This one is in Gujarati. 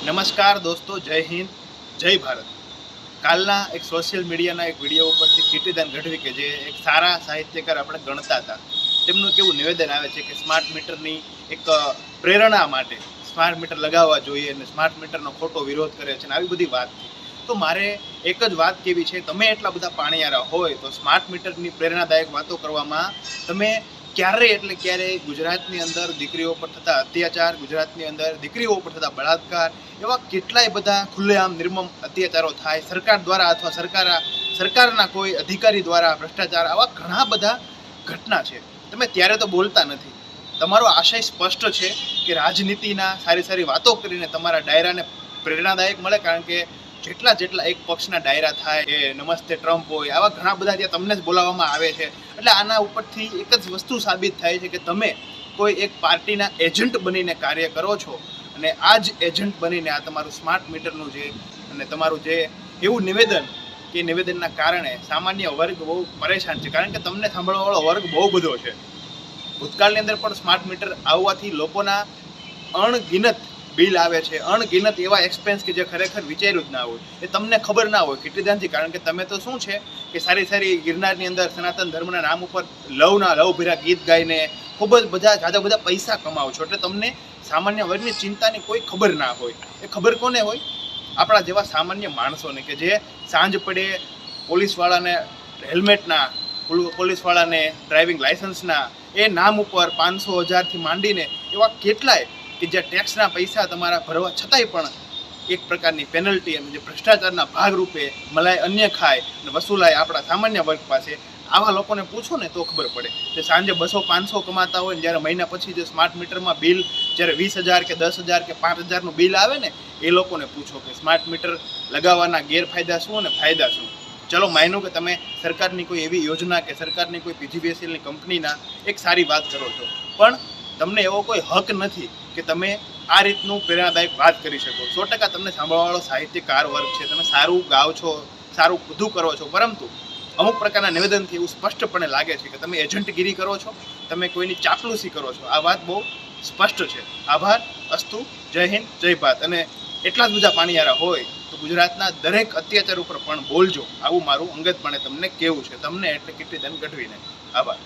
નમસ્કાર દોસ્તો, જય હિન્દ, જય ભારત. કાલના એક સોશિયલ મીડિયાના એક વીડિયો ઉપરથી કીર્તિદાન ગઢવી કે જે એક સારા સાહિત્યકાર આપણે ગણતા હતા, તેમનું કેવું નિવેદન આવે છે કે સ્માર્ટ મીટરની એક પ્રેરણા માટે સ્માર્ટ મીટર લગાવવા જોઈએ અને સ્માર્ટ મીટરનો ખોટો વિરોધ કરે છે અને આવી બધી વાત તો મારે એક જ વાત કેવી છે, તમે એટલા બધા પાણીયારા હોય તો સ્માર્ટ મીટરની પ્રેરણાદાયક વાતો કરવામાં તમે ક્યારે એટલે ક્યારે ગુજરાતની અંદર દીકરીઓ પર થતા અત્યાચાર, ગુજરાતની અંદર દીકરીઓ પર થતા બળાત્કાર, એવા કેટલાય બધા ખુલ્લેઆમ, નિર્મમ અત્યાચારો થાય. સરકાર દ્વારા અથવા સરકાર, સરકારના કોઈ અધિકારી દ્વારા ભ્રષ્ટાચાર, આવા ઘણા બધા ઘટના છે. તમે ત્યારે તો બોલતા નથી. તમારો આશય સ્પષ્ટ છે કે રાજનીતિના સારી સારી વાતો કરીને તમારા ડાયરાને પ્રેરણાદાયક મળે, કારણ કે જેટલા જેટલા એક પક્ષના ડાયરા થાય એ નમસ્તે ટ્રમ્પ હોય, આવા ઘણા બધા ત્યાં તમને જ બોલાવવામાં આવે છે. એટલે આના ઉપરથી એક જ વસ્તુ સાબિત થાય છે કે તમે કોઈ એક પાર્ટીના એજન્ટ બનીને કાર્ય કરો છો અને આ જ એજન્ટ બનીને આ તમારું સ્માર્ટ મીટરનું જે અને તમારું જે એવું નિવેદન કે નિવેદનના કારણે સામાન્ય વર્ગ બહુ પરેશાન છે. કારણ કે તમને સાંભળવાવાળો વર્ગ બહુ બધો છે. ભૂતકાળની અંદર પણ સ્માર્ટ મીટર આવવાથી લોકોના અણગિનત બિલ આવે છે અણગિનત એવા એક્સપેન્સ કે જે ખરેખર વિચાર્યું જ ના હોય. એ તમને ખબર ના હોય કીર્તિદાનજી કારણ કે તમે તો શું છે કે સારી સારી ગિરનારની અંદર સનાતન ધર્મના નામ ઉપર લવના લવભીરા ગીત ગાઈને ખૂબ જ બધા જાદા બધા પૈસા કમાવો છો. એટલે તમને સામાન્ય વર્ગની ચિંતાની કોઈ ખબર ના હોય. એ ખબર કોને હોય? આપણા જેવા સામાન્ય માણસોને કે જે સાંજ પડે પોલીસવાળાને હેલ્મેટના પોલીસવાળાને ડ્રાઇવિંગ લાઇસન્સના એ નામ ઉપર પાંચસો હજારથી માંડીને એવા કેટલાય કે જે ટેક્સના પૈસા તમારા ભરવા છતાંય પણ એક પ્રકારની પેનલ્ટી અને જે ભ્રષ્ટાચારના ભાગરૂપે મલાય અન્ય ખાય અને વસૂલાય આપણા સામાન્ય વર્ગ પાસે, આવા લોકોને પૂછો ને તો ખબર પડે. કે સાંજે બસો પાંચસો કમાતા હોય જ્યારે મહિના પછી જે સ્માર્ટ મીટરમાં બિલ જ્યારે વીસ હજાર કે દસ હજાર કે પાંચ હજારનું બિલ આવે ને, એ લોકોને પૂછો કે સ્માર્ટ મીટર લગાવવાના ગેરફાયદા શું અને ફાયદા શું? ચલો, માનો કે તમે સરકારની કોઈ એવી યોજના કે સરકારની કોઈ પીજીબીએસએલની કંપનીના એક સારી વાત કરો છો. પણ તમને એવો કોઈ હક નથી. કે તમે આ રીતનું પ્રેરણાદાયક વાત કરી શકો. સો ટકા તમને સાંભળવાવાળો સાહિત્યકાર વર્ગ છે, તમે સારું ગાઓ છો, સારું બધું કરો છો, પરંતુ અમુક પ્રકારના નિવેદનથી એવું સ્પષ્ટપણે લાગે છે કે તમે એજન્ટગીરી કરો છો, તમે કોઈની ચાપલુસી કરો છો. આ વાત બહુ સ્પષ્ટ છે. આભાર, અસ્તુ, જય હિન્દ, જય ભારત. અને એટલા જ બધા પાણીયારા હોય તો ગુજરાતના દરેક અત્યાચાર ઉપર પણ બોલજો. આવું મારું અંગતપણે તમને કેવું છે. તમને એટલે કેટલી દન ગઢવીને આભાર.